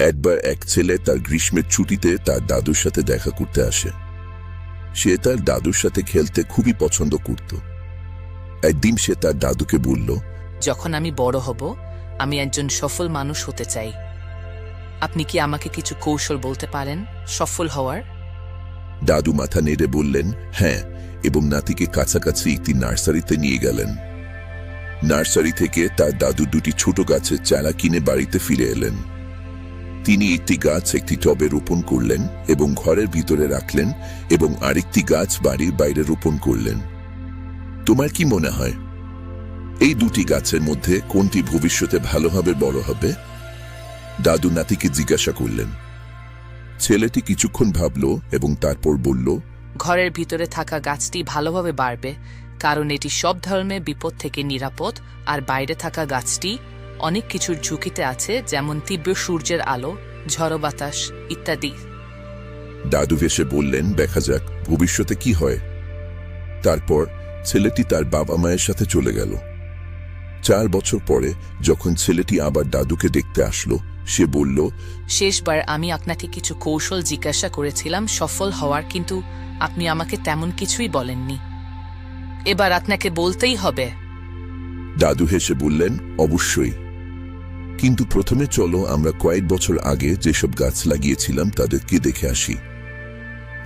একবার এক ছেলে তার গ্রীষ্মের ছুটিতে তার দাদুর সাথে দেখা করতে আসে। সে তার দাদুর সাথে খেলতে খুবই পছন্দ করত। একদিন সে তার দাদুকে বলল যখন আমি বড় হব আমি একজন সফল মানুষ হতে চাই। আপনি কি আমাকে কিছু কৌশল বলতে পারেন সফল হওয়ার? দাদু মাথা নেড়ে বললেন হ্যাঁ এবং নাতিকে কাছাকাছি একটি নার্সারিতে নিয়ে গেলেন। নার্সারি থেকে তার দাদু দুটি ছোট গাছের চারা কিনে বাড়িতে ফিরে এলেন। তিনি একটি গাছ একটি টবে রোপণ করলেন এবং ঘরের ভিতরে রাখলেন এবং আরেকটি গাছ বাড়ির বাইরে রোপণ করলেন। তোমার কি মনে হয়, এই দুটি গাছের মধ্যে কোনটি ভবিষ্যতে ভালোভাবে বড় হবে? দাদু নাতিকে জিজ্ঞাসা করলেন। ছেলেটি কিছুক্ষণ ভাবল এবং তারপর বলল, ঘরের ভিতরে থাকা গাছটি ভালোভাবে বাড়বে, কারণ এটি সব ধরনের বিপদ থেকে নিরাপদ, আর বাইরে থাকা গাছটি অনেক কিছুর ঝুঁকিতে আছে, যেমন তীব্র সূর্যের আলো ঝড়ো বাতাস ইত্যাদি। দাদু ভেসে বললেন দেখা যাক ভবিষ্যতে কি হয়। তারপর ছেলেটি তার বাবা মায়ের সাথে চলে গেল। চার বছর পরে যখন ছেলেটি আবার দাদুকে দেখতে আসলো সে বলল শেষবার আমি আপনাকে কিছু কৌশল জিজ্ঞাসা করেছিলাম সফল হওয়ার কিন্তু আপনি আমাকে তেমন কিছুই বলেননি। এবার আপনাকে বলতেই হবে। দাদু হেসে বললেন অবশ্যই। কিন্তু প্রথমে চলো আমরা কয়েক বছর আগে যেসব গাছ লাগিয়েছিলাম তাদেরকে দেখে আসি।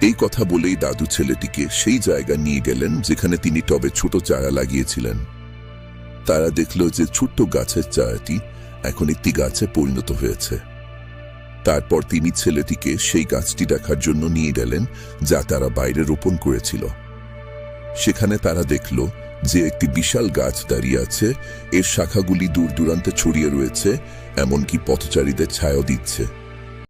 এই কথা বলেই দাদু ছেলেটিকে সেই জায়গা নিয়ে গেলেন যেখানে তিনি টবে ছোট চারা লাগিয়েছিলেন। তারা দেখল যে ছোট্ট গাছের চারাটি এখন একটি গাছে পরিণত হয়েছে। তারপর তিনি ছেলেটিকে সেই গাছটি দেখার জন্য নিয়ে গেলেন যা তারা বাইরে রোপণ করেছিল। সেখানে তারা দেখল যে একটি বিশাল গাছ দাঁড়িয়ে আছে, এর শাখাগুলি দূর দূরান্তে ছড়িয়ে রয়েছে, এমনকি পথচারীদের ছায়া দিচ্ছে।